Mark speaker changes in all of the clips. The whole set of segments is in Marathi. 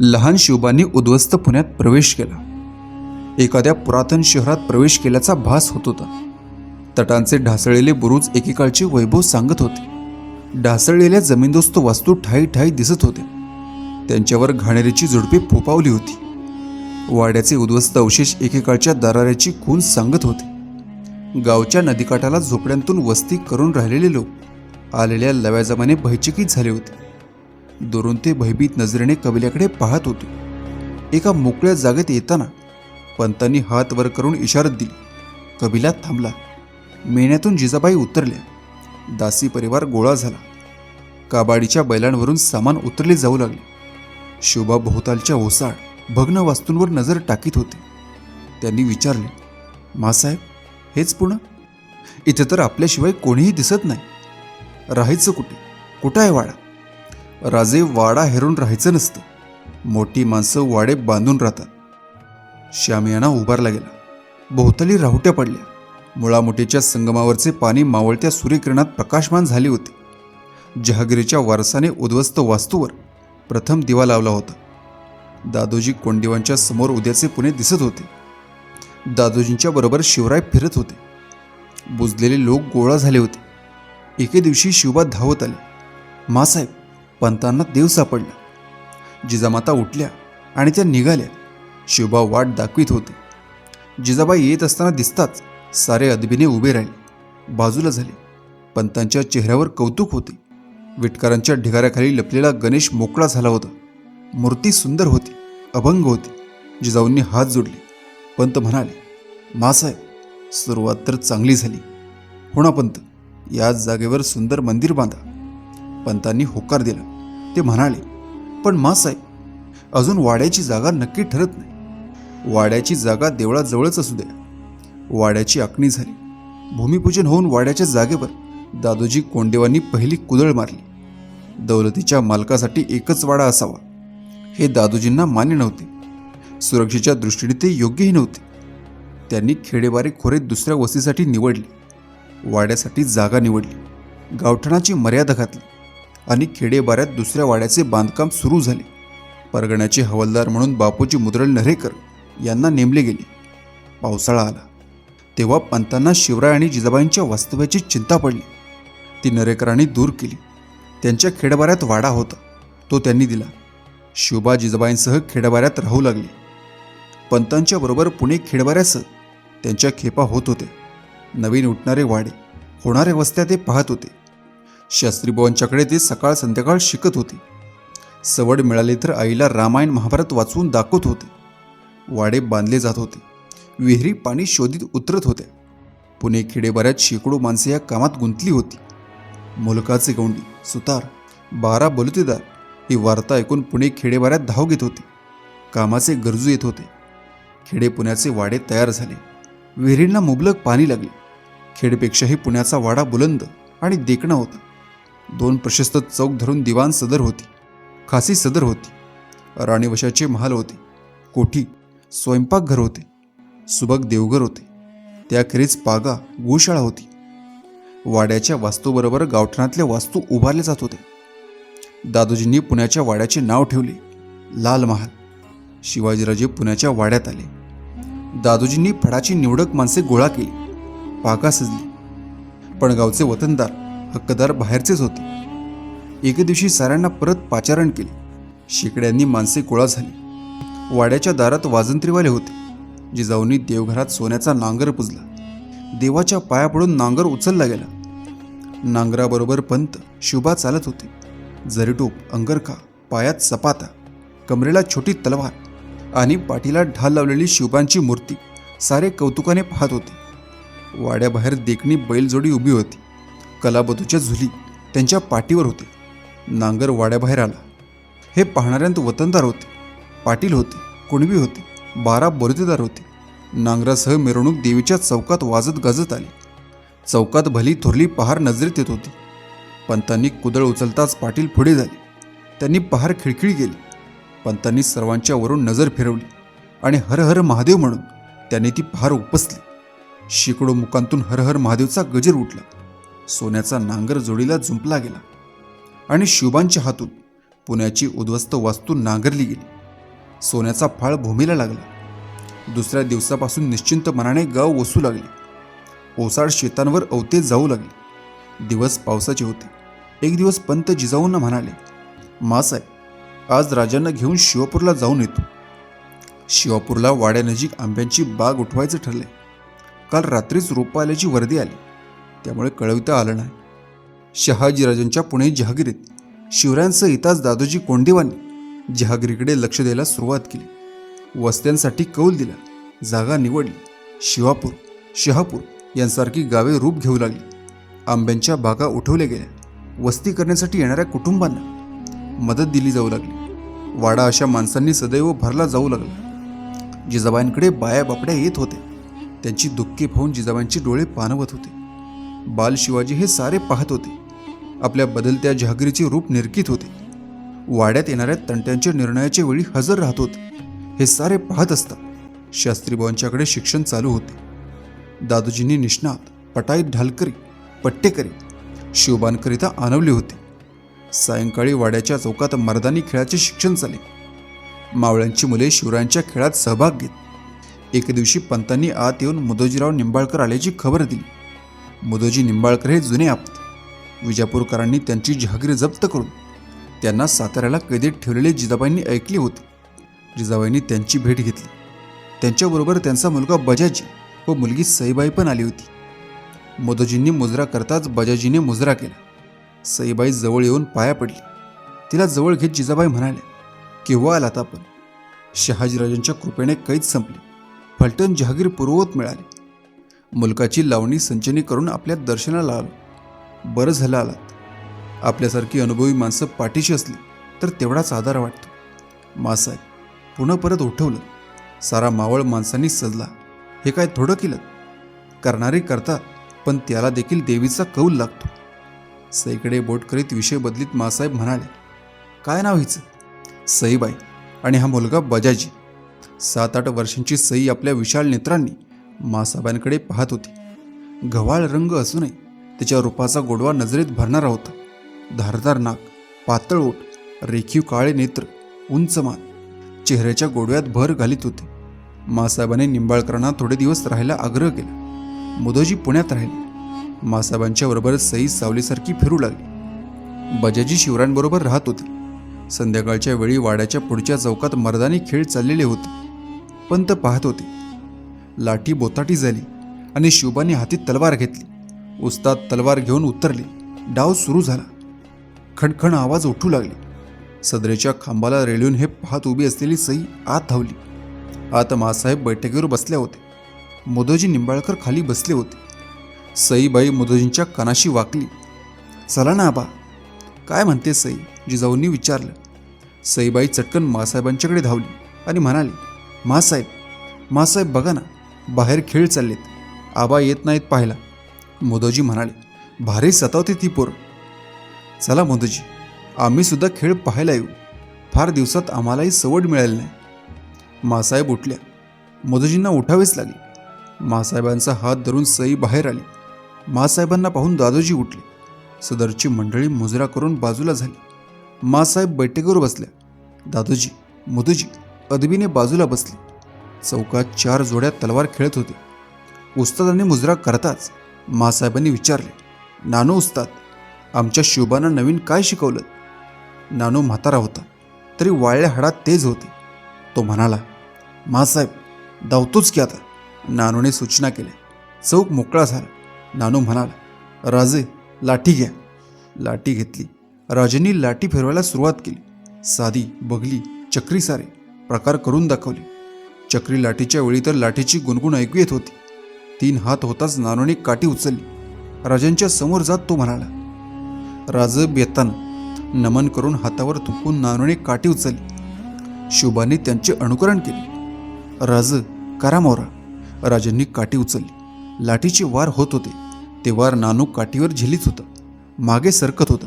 Speaker 1: लहान शिवबांनी उद्ध्वस्त पुण्यात प्रवेश केला. एखाद्या पुरातन शहरात प्रवेश केल्याचा भास होत होता. तटांचे ढासळलेले बुरुज एकेकाळचे वैभव सांगत होते. ढासळलेल्या जमीनदोस्त वास्तू ठाई ठाई दिसत होत्या त्यांच्यावर घाणेरीची झुडपे फोपावली होती. वाड्याचे उद्ध्वस्त अवशेष एकेकाळच्या दराऱ्याची खून सांगत होते. गावच्या नदीकाठाला झोपड्यांतून वस्ती करून राहिलेले लोक आलेल्या लव्याजमाने भयचकित झाले होते. दुरून ते भयभीत नजरेने कबिल्याकडे पाहत होते. एका मोकळ्या जागेत येताना पंतांनी हात वर करून इशारत दिली. कबिला थांबला. मेण्यातून जिजाबाई उतरल्या. दासी परिवार गोळा झाला. काबाडीच्या बैलांवरून सामान उतरले जाऊ लागले. शोभा भोवतालच्या ओसाड भग्न वास्तूंवर नजर टाकीत होते. त्यांनी विचारले मासाहेब हेच पुणं? इथे तर आपल्याशिवाय कोणीही दिसत नाही. राहायचं कुठे? कुठं आहे वाडा? राजे वाडा हेरून राहायचं नसतं. मोठी माणसं वाडे बांधून राहतात. श्यामियाना उभारला गेला. भोवताली राहुट्या पडल्या. मुळामुठीच्या संगमावरचे पाणी मावळत्या सूर्यकिरणात प्रकाशमान झाले होते. जहागिरीच्या वारसाने उद्ध्वस्त वास्तूवर प्रथम दिवा लावला होता. दादोजी कोंडिवांच्या समोर उद्याचे पुणे दिसत होते. दादोजींच्या बरोबर शिवराय फिरत होते. बुजलेले लोक गोळा झाले होते. एके दिवशी शिवबा धावत आले. मासाहेब पंतांना देव सापडला. जिजामाता उठल्या आणि त्या निघाल्या. शिवबा वाट दाखवीत होते. जिजाबाई येत असताना दिसताच सारे अदबीने उभे राहिले. बाजूला झाले. पंतांच्या चेहऱ्यावर कौतुक होते. विटकरांच्या ढिगाऱ्याखाली लपलेला गणेश मोकळा झाला होता. मूर्ती सुंदर होती. अभंग होती. जिजाऊंनी हात जोडले. पंत म्हणाले मासाहेब सुरुवात तर चांगली झाली. होणा पंत याच जागेवर सुंदर मंदिर बांधा. पंतांनी होकार दिला. ते म्हणाले पण मासाहेब अजून वाड्याची जागा नक्की ठरत नाही. वाड्याची जागा देवळाजवळच असू द्या. वाड्याची आखणी झाली. भूमिपूजन होऊन वाड्याच्या जागेवर दादोजी कोंडेवांनी पहिली कुदळ मारली. दौलतीच्या मालकासाठी एकच वाडा असावा हे दादोजींना मान्य नव्हते. सुरक्षेच्या दृष्टीने ते योग्यही नव्हते. त्यांनी खेडेबारे खोरे दुसऱ्या वस्तीसाठी निवडली. वाड्यासाठी जागा निवडली. गावठणाची मर्यादा घातली. आणि खेडेबाऱ्यात दुसऱ्या वाड्याचे बांधकाम सुरू झाले. परगण्याचे हवालदार म्हणून बापूजी मुद्रल नरेकर यांना नेमले गेले. पावसाळा आला. तेव्हा पंतांना शिवराय आणि जिजाबाईंच्या वास्तव्याची चिंता पडली. ती नरेकरांनी दूर केली. त्यांच्या खेडबाऱ्यात वाडा होता. तो त्यांनी दिला. शिवबा जिजाबाईंसह खेडबाऱ्यात राहू लागले. पंतांच्या बरोबर पुणे खेडबाऱ्यासह त्यांच्या खेपा होत होत्या. नवीन उठणारे वाडे होणाऱ्या वस्त्या ते पाहत होते. शास्त्रीबावांच्याकडे ते सकाळ संध्याकाळ शिकत होते. सवड मिळाली तर आईला रामायण महाभारत वाचवून दाखवत होते. वाडे बांधले जात होते. विहिरी पाणी शोधित उतरत होत्या. पुणे खेडेबाऱ्यात शेकडो माणसे या कामात गुंतली होती. मुलकाचे गौंडी सुतार बारा बलुतेदार ही वार्ता ऐकून पुणे खेडेबऱ्यात धाव घेत होते. कामाचे गरजू येत होते. खेडे पुण्याचे वाडे तयार झाले. विहिरींना मुबलक पाणी लागले. खेडपेक्षाही पुण्याचा वाडा बुलंद आणि देखणा होता. दोन प्रशस्त चौक धरून दिवाण सदर होती. खासी सदर होती. राणीवशाचे महाल होते. कोठी स्वयंपाकघर होते. सुबक देवघर होते. त्याखेरीज पागा गोशाळा होती. वाड्याच्या वास्तूबरोबर गावठाणातल्या वास्तू उभारल्या जात होते. दादोजींनी पुण्याच्या वाड्याचे नाव ठेवले. लाल महाल. शिवाजीराजे पुण्याच्या वाड्यात आले. दादोजींनी फडाची निवडक माणसे गोळा केली. पागा सजली. पणगावचे वतनदार. हक्कदार बाहेरचेच होते. एके दिवशी साऱ्यांना परत पाचारण केले. शेकड्यांनी माणसे गोळा झाली. वाड्याच्या दारात वाजंत्रीवाले होते जिजाऊंनी देवघरात सोन्याचा नांगर पुजला. देवाच्या पाया पडून नांगर उचलला गेला. नांगराबरोबर पंत शुभा चालत होते. जरीटोप अंगरखा पायात सपाता कमरेला छोटी तलवार आणि पाठीला ढाल लावलेली शिवबांची मूर्ती सारे कौतुकाने पाहत होते. वाड्याबाहेर देखणी बैलजोडी उभी होती. कलाबधूच्या झुली त्यांच्या पाठीवर होते. नांगर वाड्याबाहेर आला. हे पाहणाऱ्यांत वतनदार होते. पाटील होते कुणबी होते बारा बरुतेदार होते. नांगरासह मिरवणूक देवीच्या चौकात वाजत गाजत आली. चौकात भली थोरली पहार नजरेत येत होती. पंतांनी कुदळ उचलताच पाटील पुढे झाले. त्यांनी पहार खिळखिळी केली. पंतांनी सर्वांच्या वरून नजर फिरवली आणि हर हर महादेव म्हणून त्याने ती पहार उपसली. शेकडो मुखांतून हर हर महादेवचा गजर उठला. सोन्याचा नांगर जोडीला जुंपला गेला आणि शुभांच्या हातून पुण्याची उद्ध्वस्त वास्तू नांगरली गेली. सोन्याचा फाळ भूमीला लागला. दुसऱ्या दिवसापासून निश्चिंत मनाने गाव वसू लागले. ओसाड शेतांवर अवते जाऊ लागले. दिवस पावसाचे होते. एक दिवस पंत जिजाऊंना म्हणाले मासाहेब आज राजांना घेऊन शिवापूरला जाऊन येतो. शिवापूरला वाड्यानजीक आंब्यांची बाग उठवायचं ठरले. काल रात्रीच रोपं आल्याची वर्दी आली. त्यामुळे कळविता आलं नाही. शहाजीराजांच्या पुणे जहागिरीत शिवरायांसह येताच दादोजी कोंडेवांनी जहागिरीकडे लक्ष द्यायला सुरुवात केली. वस्त्यांसाठी कौल दिला जागा निवडली. शिवापूर शहापूर यांसारखी गावे रूप घेऊ लागली. आंब्यांच्या बागा उठवल्या गेल्या. वस्ती करण्यासाठी येणाऱ्या कुटुंबांना मदत दिली जाऊ लागली. वाडा अशा माणसांनी सदैव भरला जाऊ लागला. जिजाबाईंकडे बाया बापड्या येत होते त्यांची दुःखे पाहून जिजाबाईंचे डोळे पाणवत होते. बाल शिवाजी हे सारे पाहत होते. आपल्या बदलत्या जहागिरीचे रूप निरखित होते. वाड्यात येणाऱ्या तंट्यांच्या निर्णयाच्या वेळी हजर राहत होते. हे सारे पाहत असता शास्त्रीबाबांच्याकडे शिक्षण चालू होते. दादोजींनी निष्णात पटाईत ढालकरी पट्टेकरी शिवबांकरिता आणवले होते. सायंकाळी वाड्याच्या चौकात मर्दानी खेळाचे शिक्षण चाले मावळ्यांची मुले शिवरायांच्या खेळात सहभाग घेत. एके दिवशी पंतांनी आत येऊन मुदोजीराव निंबाळकर आल्याची खबर दिली. मुदोजी निंबाळकर हे जुने आप्त विजापूरकरांनी त्यांची जहागिरी जप्त करून त्यांना साताऱ्याला कैदेत ठेवलेले जिजाबाईंनी ऐकले होते. जिजाबाईंनी त्यांची भेट घेतली. त्यांच्याबरोबर त्यांचा मुलगा बजाजी व मुलगी सईबाई पण आली होती. मोदोजींनी मुजरा करताच बजाजीने मुजरा केला. सईबाई जवळ येऊन पाया पडली. तिला जवळ घेत जिजाबाई म्हणाल्या केव्हा आलात आपण? शहाजीराजांच्या कृपेने कैद संपली. फलटण जहागीर पूर्ववत मिळाली. मुलकाची लावणी संचनी करून आपल्या दर्शनाला आलो. बरं झालं आलात. आपल्यासारखी अनुभवी माणसं पाठीशी असली तर तेवढाच आधार वाटतो. मासाहेब पुन्हा परत उठवलं. सारा मावळ माणसांनी सजला. हे काय थोडं केलं? करणारे करतात पण त्याला देखील देवीचा कौल लागतो. सईकडे बोट करीत विषय बदलीत मासाहेब म्हणाले काय नाव हिचं? सईबाई आणि हा मुलगा बजाजी. सात आठ वर्षांची सई आपल्या विशाल नेत्रांनी मासाहेबांकडे पाहत होती. गव्हाळ रंग असूनही तिच्या रूपाचा गोडवा नजरेत भरणारा होता. धारदार नाक पातळ ओठ रेखीव काळे नेत्र उंच मान चेहऱ्याच्या गोडव्यात भर घालीत होते. मासाबाने निंबाळकरांना थोडे दिवस राहायला आग्रह केला. मुदोजी पुण्यात राहिले. मासाहेबांच्या बरोबर सई सावलीसारखी फिरू लागली. बजाजी शिवरायांबरोबर राहत होती. संध्याकाळच्या वेळी वाड्याच्या पुढच्या चौकात मर्दानी खेळ चाललेले होते. पंत पाहत होते. लाठी बोताटी झाली आणि शिवबाने हाती तलवार घेतली. उस्ताद तलवार घेऊन उतरले. डाव सुरू झाला. खणखण आवाज उठू लागले. सदरेच्या खांबाला रेळून हे पाहत उभी असलेली सई आत धावली. आत मासाहेब बैठकीवर बसल्या होते. मुदोजी निंबाळकर खाली बसले होते. सईबाई मुदोजींच्या कानाशी वाकली. चला ना आबा. काय म्हणते सई? जिजाऊंनी विचारलं. सईबाई चटकन मासाहेबांच्याकडे धावली आणि म्हणाली मासाहेब मासाहेब बघा ना बाहेर खेळ चाललेत. आबा येत नाहीत पाहायला. मोदोजी म्हणाले भारी सतावते ती पोर. चला मोदोजी आम्ही सुद्धा खेळ पाहायला येऊ. फार दिवसात आम्हालाही सवड मिळाली नाही. मासाहेब उठल्या. मोदोजींना उठावेच लागले. मासाहेबांचा हात धरून सई बाहेर आली. मासाहेबांना पाहून दादोजी उठले. सदरची मंडळी मुजरा करून बाजूला झाली. मासाहेब बैठकीवर बसल्या. दादोजी मोदोजी अदबीने बाजूला बसले. चौकात चार जोड्या तलवार खेळत होते. उस्तादांनी मुजरा करताच मासाहेबांनी विचारले नानो उस्ताद आमच्या शिवबांना नवीन काय शिकवलं? नानो म्हातारा होता तरी वाळल्या हाडात तेज होते. तो म्हणाला मासाहेब धावतोच की आता. नानूने सूचना केल्या. चौक मोकळा झाला. नानू म्हणाला राजे लाठी घ्या. लाठी घेतली. राजेंनी लाठी फिरवायला सुरुवात केली. साधी बगली चक्री सारे प्रकार करून दाखवले. चक्री लाठीच्या वेळी तर लाठीची गुणगुण ऐकू येत होती. तीन हात होताच नानोने काठी उचलली. राजांच्या समोर जात तो म्हणाला राज बेतान नमन करून हातावर थुंकून नानोने काठी उचलली. शुभाने त्यांचे अनुकरण केले. राज करा मोरा. राजांनी काठी उचलली. लाठीचे वार होत होते. ते वार नानू काठीवर झेलीत होतं. मागे सरकत होतं.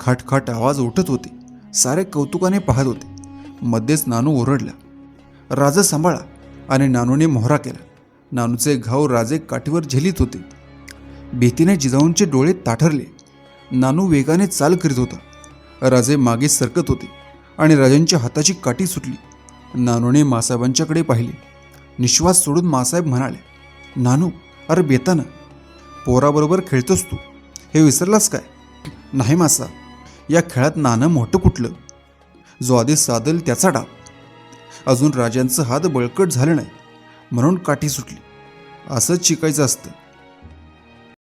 Speaker 1: खाटखाट आवाज उठत होते. सारे कौतुकाने पाहत होते. मध्येच नानू ओरडला राजा सांभाळा आणि नानूने मोहरा केला. नानूचे घाव राजे काठीवर झेलीत होते. भीतीने जिजाऊंचे डोळे ताठरले. नानू वेगाने चाल करीत होता. राजे मागे सरकत होते आणि राजांच्या हाताची काठी सुटली. नानूने मासाहेबांच्याकडे पाहिले. निश्वास सोडून मासाहेब म्हणाले नानू अरे बेताना पोराबरोबर खेळतोस तू. हे विसरलास काय? नाही मासा. या खेळात नाणं मोठं कुठलं? जो आधी साधल त्याचा डाव. अजून राजांचं हात बळकट झालं नाही. म्हणून काठी सुटली. असंच शिकायचं असतं.